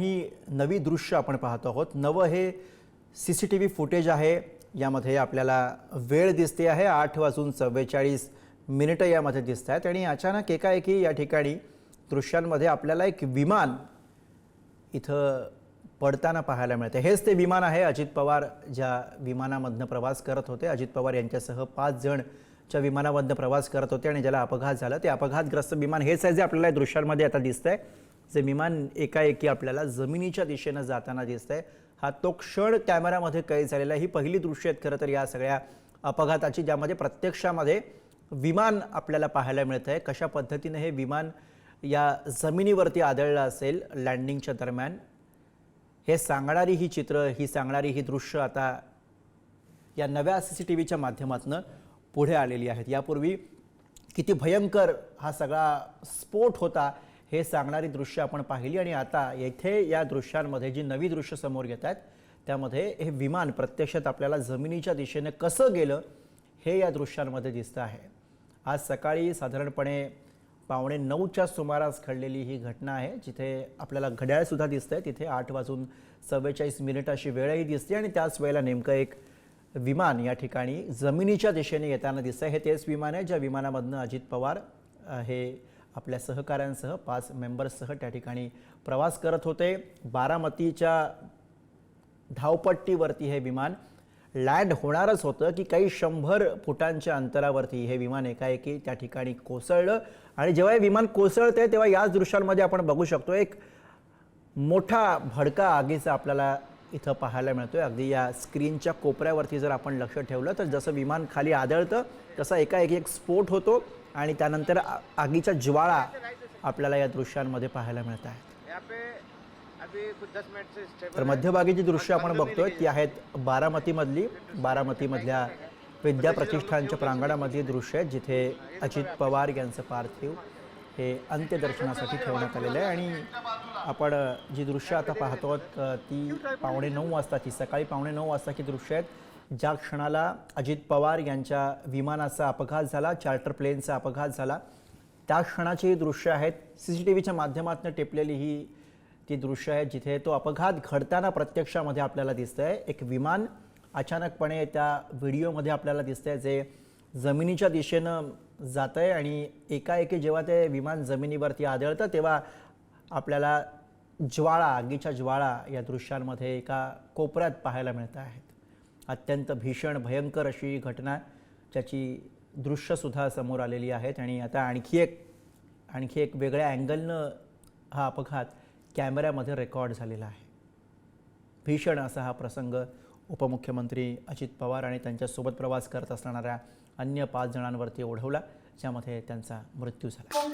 ही नवी दृश्य आपण पाहतो आहोत. नवं हे C C T V footage आहे. यामध्ये आपल्याला वेळ दिसते आहे. आठ वाजून चव्वेचाळीस मिनिटं यामध्ये दिसत आहेत आणि अचानक एकाएकी या ठिकाणी दृश्यांमध्ये आपल्याला एक विमान इथं पडताना पाहायला मिळते. हेच ते विमान आहे. अजित पवार ज्या विमानामधनं प्रवास करत होते. अजित पवार यांच्यासह पाच जणच्या विमानामधनं प्रवास करत होते आणि ज्याला अपघात झाला. ते अपघातग्रस्त विमान हेच आहे जे आपल्याला या दृश्यांमध्ये आता दिसतंय. जे विमान एकाएकी आपल्याला जमिनीच्या दिशेनं जाताना दिसतंय. हा तो क्षण कॅमेरामध्ये कैद झालेला आहे. ही पहिली दृश्य आहेत खरं तर या सगळ्या अपघाताची ज्यामध्ये प्रत्यक्षामध्ये विमान आपल्याला पाहायला मिळतं आहे कशा पद्धतीने हे विमान या जमिनीवरती आदळलं असेल लँडिंगच्या दरम्यान हे सांगणारी ही चित्र ही सांगणारी ही दृश्य आता या नव्या सी सी टी व्हीच्या माध्यमातून पुढे आलेली आहेत. यापूर्वी किती भयंकर हा सगळा स्फोट होता. हे सांगणारी दृश्य आपण पाहिली आणि आता येथे या दृश्यांमध्ये जी नवी दृश्य समोर येत आहेत त्यामध्ये हे विमान प्रत्यक्षात आपल्याला जमिनीच्या दिशेने कसं गेलं हे या दृश्यांमध्ये दिसतं आहे. आज सकाळी साधारणपणे पावणे नऊच्या सुमारास घडलेली ही घटना आहे जिथे आपल्याला घड्याळसुद्धा दिसतं आहे तिथे आठ वाजून चव्वेचाळीस मिनिट अशी वेळही दिसते आणि त्याच वेळेला नेमकं एक विमान या ठिकाणी जमिनीच्या दिशेने येताना दिसतंय. हे तेच विमान आहे ज्या विमानामधनं अजित पवार हे आपल्या सहकाऱ्यांसह पाच मेंबर्ससह त्या ठिकाणी प्रवास करत होते. बारामतीच्या धावपट्टीवरती हे विमान लँड होणारच होतं की काही शंभर फुटांच्या अंतरावरती हे विमान एकाएकी त्या ठिकाणी कोसळलं. आणि जेव्हा हे विमान कोसळते तेव्हा याच दृश्यांमध्ये आपण बघू शकतो एक मोठा भडका आगीचा आपल्याला इथं पाहायला मिळतोय. अगदी या स्क्रीनच्या कोपऱ्यावरती जर आपण लक्ष ठेवलं तर जसं विमान खाली आदळतं तसा एकाएकी एक स्फोट होतो आणि त्यानंतर आगीचा आगीच्या ज्वाळा आपल्याला या दृश्यांमध्ये पाहायला मिळत आहेत. तर मध्यभागी जी दृश्य आपण बघतोय ती आहेत बारामतीमधली. बारामतीमधल्या विद्या प्रतिष्ठानच्या प्रांगणामधली दृश्य आहेत जिथे अजित पवार यांचं पार्थिव हे अंत्यदर्शनासाठी ठेवण्यात आलेलं आहे आणि आपण जी दृश्य आता पाहतो आहोत, ती पावणे नऊ वाजताची सकाळी पावणे नऊ वाजताची दृश्य आहेत. ज्या क्षणाला अजित पवार यांच्या विमानाचा अपघात झाला चार्टर प्लेनचा अपघात झाला त्या क्षणाची ही दृश्य आहेत. सी सी टी व्हीच्या माध्यमातून टिपलेली ही ती दृश्य आहेत जिथे तो अपघात घडताना प्रत्यक्षामध्ये आपल्याला दिसतं आहे एक विमान अचानकपणे त्या व्हिडिओमध्ये आपल्याला दिसतंय जे जमिनीच्या दिशेनं जातं आहे आणि एकाएकी जेव्हा ते विमान जमिनीवरती आदळतं तेव्हा आपल्याला ज्वाळा आगीच्या ज्वाळा या दृश्यांमध्ये एका कोपऱ्यात पाहायला मिळत आहेत. अत्यंत भीषण भयंकर अशी घटना ज्याची दृश्यसुद्धा समोर आलेली आहेत आणि आता आणखी एक आणखी एक वेगळ्या अँगलनं हा अपघात कॅमेऱ्यामध्ये रेकॉर्ड झालेला आहे. भीषण असा हा प्रसंग उपमुख्यमंत्री अजित पवार आणि त्यांच्यासोबत प्रवास करत असणाऱ्या अन्य पाच जणांवरती ओढवला ज्यामध्ये त्यांचा मृत्यू झाला.